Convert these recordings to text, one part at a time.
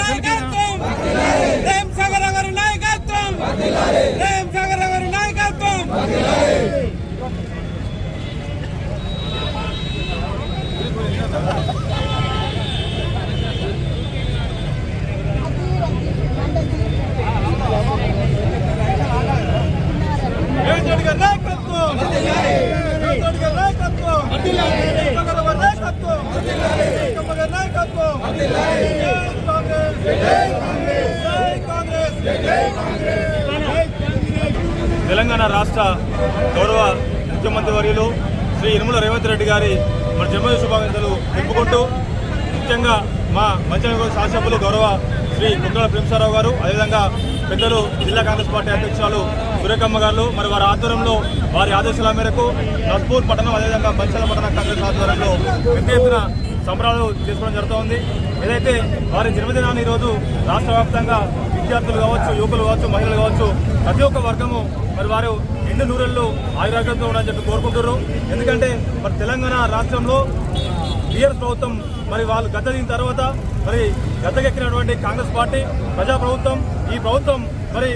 నాయకత్వం రేం సాగర్ గారి నాయకత్వం రేవంత్ రెడ్డి గారి నాయకత్వం రేవంత్ రెడ్డి గారి నాయకత్వం సాగర్ గారి నాయకత్వం కమ్మ గారి నాయకత్వం జై కాంగ్రెస్ జై కాంగ్రెస్ జై కాంగ్రెస్ తెలంగాణ రాష్ట్ర గౌరవ ముఖ్యమంత్రి వర్యులు శ్రీ ఇనుముల రేవంత్ రెడ్డి గారి మన జన్మదిన శుభాకాంక్షలు తెలుపుకుంటూ ముఖ్యంగా మా మంచిగా శాసనసభ్యులు గౌరవ శ్రీ కుంకల ప్రేమసారావు గారు అదేవిధంగా పెద్దలు జిల్లా కాంగ్రెస్ పార్టీ అధ్యక్షురాలు సురేఖమ్మ గారు మరి వారి ఆధ్వర్యంలో వారి ఆదేశాల మేరకు నస్పూర్ పట్టణం అదేవిధంగా పంచాల పట్టణ కాంగ్రెస్ ఆధ్వర్యంలో పెద్ద ఎత్తున సంబరాలు చేసుకోవడం జరుగుతోంది. ఏదైతే వారి జన్మదినాన్ని ఈరోజు రాష్ట్ర వ్యాప్తంగా విద్యార్థులు కావచ్చు యువకులు కావచ్చు మహిళలు కావచ్చు ప్రతి ఒక్క వర్గము మరి వారు ఎన్ని నూరెళ్ళు ఆయురాగ్యంతో ఉండాలని చెప్పి కోరుకుంటున్నారు. ఎందుకంటే మరి తెలంగాణ రాష్ట్రంలో టీఆర్ఎస్ ప్రభుత్వం మరి వాళ్ళు గత దిగిన తర్వాత మరి గతకెక్కినటువంటి కాంగ్రెస్ పార్టీ ప్రజా ప్రభుత్వం ఈ ప్రభుత్వం మరి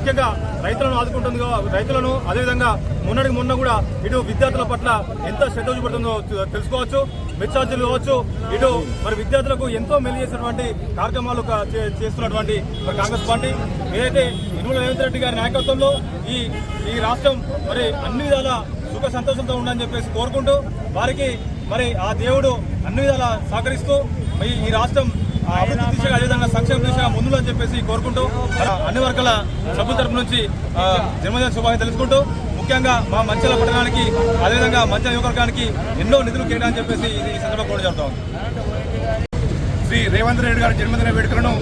ముఖ్యంగా రైతులను ఆదుకుంటుంది రైతులను అదేవిధంగా మొన్నటికి మొన్న కూడా ఇటు విద్యార్థుల పట్ల ఎంత శ్రద్ధ చూపడుతుందో తెలుసుకోవచ్చు మెచ్చార్జీలు కావచ్చు. ఇటు మరి విద్యార్థులకు ఎంతో మెలి చేసినటువంటి కార్యక్రమాలు చే- చేస్తున్నటువంటి మరి కాంగ్రెస్ పార్టీ. ఏదైతే ఇనుముల రేవంత్ రెడ్డి గారి నాయకత్వంలో ఈ ఈ రాష్ట్రం మరి అన్ని విధాల సుఖ సంతోషంతో ఉందని చెప్పేసి కోరుకుంటూ వారికి మరి ఆ దేవుడు అన్ని విధాలా సహకరిస్తూ ఈ ఈ రాష్ట్రం అభివృద్ధి దిశగా అదేవిధంగా సంక్షేమ దిశగా ముందులో అని చెప్పేసి కోరుకుంటూ అన్ని వర్గాల సభ్యుల తరపు నుంచి జన్మదిన శుభాకాంక్షలు తెలుసుకుంటూ ముఖ్యంగా మా మంచాల పట్టణానికి అదేవిధంగా మంచాల యువకానికి ఎన్నో నిధులు కేటాయని చెప్పేసి ఈ సందర్భంగా కూడా జరుగుతాం శ్రీ రేవంత్ రెడ్డి గారి జన్మదిన వేడుకలను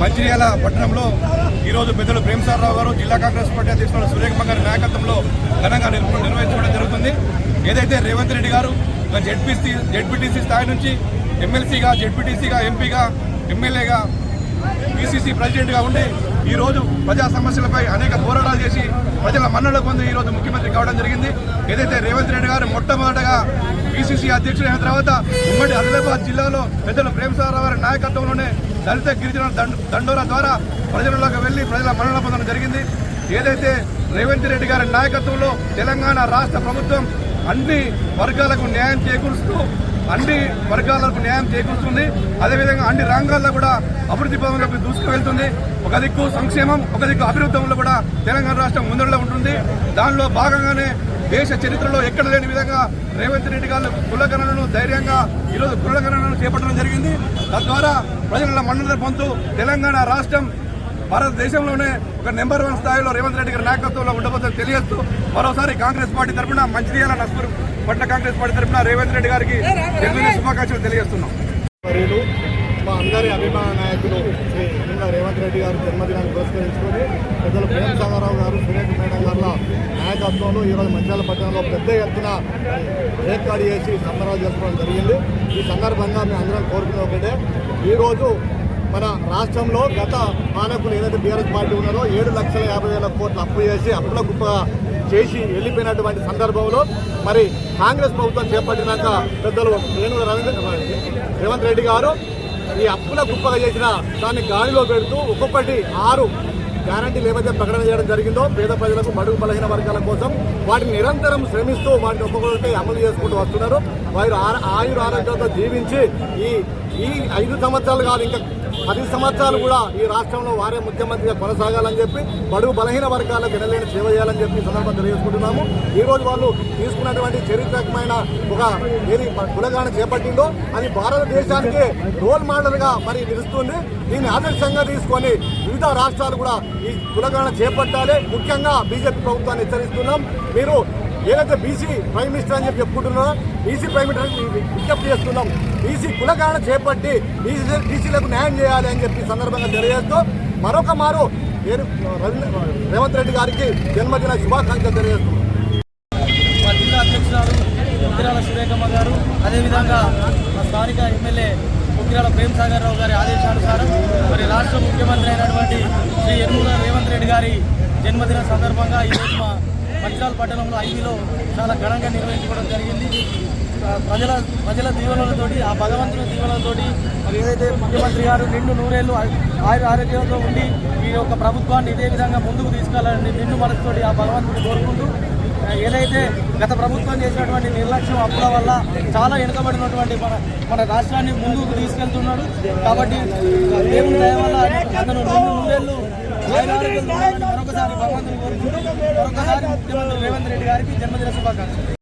మంచిర్యాల పట్టణంలో ఈరోజు పెద్దలు ప్రేమసారరావు గారు జిల్లా కాంగ్రెస్ పార్టీ అధ్యక్షుడు సురేఖమ్మ గారి నాయకత్వంలో ఘనంగా నిర్వ- నిర్వహించుకోవడం జరుగుతుంది. ఏదైతే రేవంత్ రెడ్డి గారు జెడ్పీసీ జెడ్పీటీసీ స్థాయి నుంచి ఎమ్మెల్సీగా జెడ్పీటీసీగా ఎంపీగా ఎమ్మెల్యేగా పిసిసి ప్రెసిడెంట్గా ఉండి ఈరోజు ప్రజా సమస్యలపై అనేక పోరాటాలు చేసి ప్రజల మన్నలు పొంది ఈరోజు ముఖ్యమంత్రి కావడం జరిగింది. ఏదైతే రేవంత్ రెడ్డి గారు మొట్టమొదటగా పిసిసి అధ్యక్షుడైన అయిన తర్వాత ఉమ్మడి ఆదిలాబాద్ జిల్లాలో పెద్దలు ప్రేమసారావు గారి నాయకత్వంలోనే దళిత గిరిజన దండ- దండోరా ద్వారా ప్రజలలోకి వెళ్ళి ప్రజల మన్నలు పొందడం జరిగింది. ఏదైతే రేవంత్ రెడ్డి గారి నాయకత్వంలో తెలంగాణ రాష్ట్ర ప్రభుత్వం అన్ని వర్గాలకు న్యాయం చేకూరుస్తూ అన్ని వర్గాలకు న్యాయం చేకూరుస్తుంది. అదేవిధంగా అన్ని రంగాల్లో కూడా అభివృద్ధి పదంలోకి దూసుకువెళ్తుంది. ఒక దిక్కు సంక్షేమం ఒక దిక్కు అభివృద్ధిలో కూడా తెలంగాణ రాష్ట్రం ముందరలో ఉంటుంది. దానిలో భాగంగానే దేశ చరిత్రలో ఎక్కడ లేని విధంగా రేవంత్ రెడ్డి గారు కులగణనను ధైర్యంగా ఈరోజు కులగణనను చేపట్టడం జరిగింది. తద్వారా ప్రజల మన్నన పొందుతూ తెలంగాణ రాష్ట్రం భారతదేశంలోనే ఒక నెంబర్ వన్ స్థాయిలో రేవంత్ రెడ్డి గారి నాయకత్వంలో ఉండబోతుందని తెలియజేస్తూ మరోసారి కాంగ్రెస్ పార్టీ తరఫున మంచిర్యాల నస్పూర్ పట్ల కాంగ్రెస్ పార్టీ తరఫున రేవంత్ రెడ్డి గారికి జన్మదిన శుభాకాంక్షలు తెలియజేస్తున్నాం. మా అందరి అభిమాన నాయకులు శ్రీ నిన్న రేవంత్ రెడ్డి గారి జన్మదినాన్ని పురస్కరించుకొని పెద్దలు ప్రేమ్ సాగరరావు గారు సురేఖ మేడం గారి నాయకత్వంలో ఈరోజు మంచాల పట్టణంలో పెద్ద ఎత్తున ఏర్పాటు చేసి సంబరాలు చేసుకోవడం జరిగింది. ఈ సందర్భంగా మేము అందరం కోరుకునే ఒకటే. ఈరోజు మన రాష్ట్రంలో గత పాలకులు ఏదైతే బీఆర్ఎస్ పార్టీ ఉన్నారో ఏడు లక్షల యాభై వేల కోట్లు అప్పు చేసి అప్పుల గుప్ప చేసి వెళ్ళిపోయినటువంటి సందర్భంలో మరి కాంగ్రెస్ ప్రభుత్వం చేపట్టినాక పెద్దలు వేణుల రవీంద్ర రేవంత్ రెడ్డి గారు ఈ అప్పుల కుప్పగా చేసిన దాన్ని గాలిలో పెడుతూ ఒక్కొక్కటి ఆరు గ్యారంటీలు ఏవైతే ప్రకటన చేయడం జరిగిందో పేద ప్రజలకు బడుగు బలహీన వర్గాల కోసం వాటిని నిరంతరం శ్రమిస్తూ వాటిని ఒక్కొక్కటి అమలు చేసుకుంటూ వస్తున్నారు. వారు ఆయుర ఆరోగ్యంతో జీవించి ఈ ఈ ఐదు సంవత్సరాలు కాదు ఇంకా పది సంవత్సరాలు కూడా ఈ రాష్ట్రంలో వారే ముఖ్యమంత్రిగా కొనసాగాలని చెప్పి బడుగు బలహీన వర్గాలకు ఎనలేని సేవ చేయాలని చెప్పి సందర్భం తెలియజేసుకుంటున్నాము. ఈ రోజు వాళ్ళు తీసుకున్నటువంటి చరిత్రకమైన ఒక ఏది కులగాన చేపట్టిందో అది భారతదేశానికి రోల్ మోడల్గా మరి నిలుస్తుంది. దీన్ని ఆదర్శంగా తీసుకొని వివిధ రాష్ట్రాలు కూడా ఈ కులగాన చేపట్టాలి. ముఖ్యంగా బీజేపీ ప్రభుత్వాన్ని హెచ్చరిస్తున్నాం. మీరు ఏదైతే బీసీ ప్రైమ్ మినిస్టర్ అని చెప్పి చెప్పుకుంటున్నారో బీసీ ప్రైమ్ మినిస్టర్ విజ్ఞప్తి చేస్తున్నాం. బీసీ కులగాన చేపట్టి బీసీ బీసీలకు న్యాయం చేయాలి అని చెప్పి సందర్భంగా తెలియజేస్తూ మరొక మారు నేను రేవంత్ రెడ్డి గారికి జన్మదిన శుభాకాంక్షలు తెలియజేస్తున్నాను జిల్లా అధ్యక్షురాలు సురేఖమ్మ గారు అదేవిధంగా స్థానిక ఎమ్మెల్యే ఉక్కిరాల ప్రేమ్ సాగర్ రావు గారి ఆదేశానుసారం మరి రాష్ట్ర ముఖ్యమంత్రి అయినటువంటి శ్రీ యనమల రేవంత్ రెడ్డి గారి జన్మదిన సందర్భంగా ఈరోజు మా మంచిరాల పట్టణంలో ఐవీలో చాలా ఘనంగా నిర్వహించుకోవడం జరిగింది. ప్రజల ప్రజల దీవెనలతోటి ఆ భగవంతుని దీవెనలతోటి మరి ఏదైతే ముఖ్యమంత్రి గారు నిండు నూరేళ్ళు ఆయుర ఆరోగ్యంతో ఉండి ఈ యొక్క ప్రభుత్వాన్ని ఇదే విధంగా ముందుకు తీసుకెళ్ళాలని నిండు మనసుతోటి ఆ భగవంతుని కోరుకుంటూ ఏదైతే గత ప్రభుత్వం చేసినటువంటి నిర్లక్ష్యం అప్పుల వల్ల చాలా వెనుకబడినటువంటి మన మన రాష్ట్రాన్ని ముందుకు తీసుకెళ్తున్నాడు. కాబట్టి దేవుని దయ వల్ల అతను రెండు నూరేళ్ళు మరొకసారి భగవంతుని కోరుకుంటూ మరొకసారి ముఖ్యమంత్రి రేవంత్ రెడ్డి గారికి జన్మదిన శుభాకాంక్షలు.